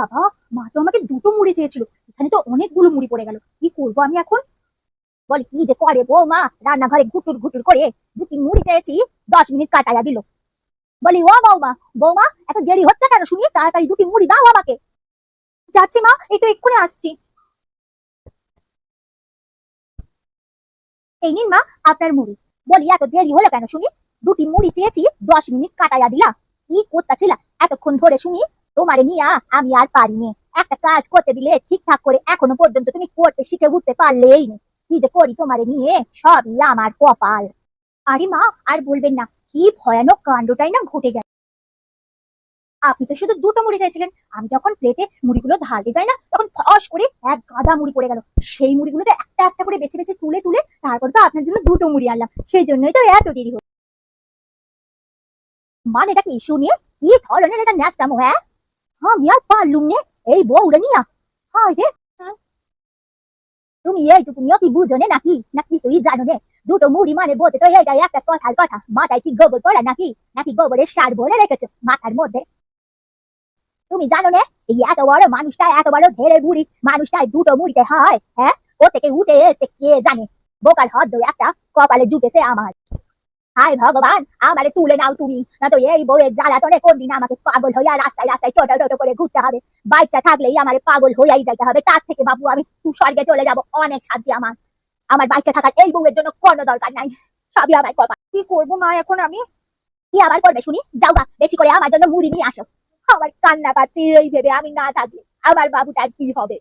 বাবা, মা তো আমাকে দুটো মুড়ি চেয়েছিল। এখানে তো অনেকগুলো মুড়ি পড়ে গেল। কি করব আমি এখন? বলে, কি যে করে বৌমা? রান্নাঘরে ঘুটুর ঘুটুর করে দুটি মুড়ি চেয়েছি, দশ মিনিট কাটাইয়া দিল। বলি, ও বৌমা বৌমা, এত দেরি হচ্ছে কেন শুনি? তাড়াতাড়ি দুটি মুড়ি দাও আমাকে। যাচ্ছি মা, এই তো এক্ষুনি আসছি। এই নিন মা, আপনার মুড়ি। বলি, এত দেরি হলো কেন শুনি? দুটি মুড়ি চেয়েছি, দশ মিনিট কাটাইয়া দিলা। কি করতেছিলা? এতক্ষণ ধরে শুনি তোমারে নিয়া আমি আর পারি পারিনি। একটা কাজ করতে দিলে ঠিকঠাক করে এখনও পর্যন্ত তুমি করতে শিখে উঠতে পারলেই নি। কি যে করি তোমারে নিয়ে, সবই আমার কপাল। আরে মা, আর বলবেন না, কি ভয়ানক কাণ্ডটাই না ঘটে গেল। আপনি তো শুধু দুটো মুড়ি চাইছিলেন। আমি যখন প্লেটে মুড়িগুলো ঢালতে যাই না, তখন ফস করে এক গাদা মুড়ি পড়ে গেল। সেই মুড়িগুলোতে একটা একটা করে বেছে বেছে তুলে তুলে তারপর তো আপনার জন্য দুটো মুড়ি আনলাম। সেই জন্যই তো এত দেরি হলো। মানে এটা কি শুনিয়ে? কি ধরনের এটা ন্যাস্টামো হ্যাঁ? আমি আর পারলুম নে এই বউরে নিয়া হ্যাঁ রে। তুমি এইটুকুনিও কি বুঝো নে নাকি না কিছুই জানো নে দুটো মুড়ি মানে বলতে তো এইটাই একটা কথার কথা মাথায় কি গোবর পড়া নাকি নাকি গোবরের সার ভরে রেখেছো মাথার মধ্যে তুমি জানো নে এই এত বড় মানুষটা এত বড় ধেড়ে বুড়ি মানুষটাই দুটো মুড়িতে হয় হ্যাঁ ও থেকে উঠে এসে কে জানে বোকার হদ্দ একটা কপালে জুটেছে আমার হায় ভগবান আমারে তুলে নাও তুমি। না তো এই বউয়ের জ্বালাতনে কোন দিন আমাকে পাগল হইয়া রাস্তায় রাস্তায় টোটো টোটো করে ঘুরতে হবে। বাচ্চা থাকলেই আমার পাগল হইয়াই যাইতে হবে। তার থেকে বাবু আমি স্বর্গে চলে যাব। অনেক শান্তি আমার। আমার বাচ্চা থাকার এই বউয়ের জন্য কোনো দরকার নাই। সবই আমার কথা কি করব মা এখন আমি? কি আবার করবে শুনি? যাও গা বেশি করে আমার জন্য মুড়ি নিয়ে আসো। আমার কান্না পাচ্ছে এই ভেবে আমি না থাকলে। আমার বাবুটার কি হবে?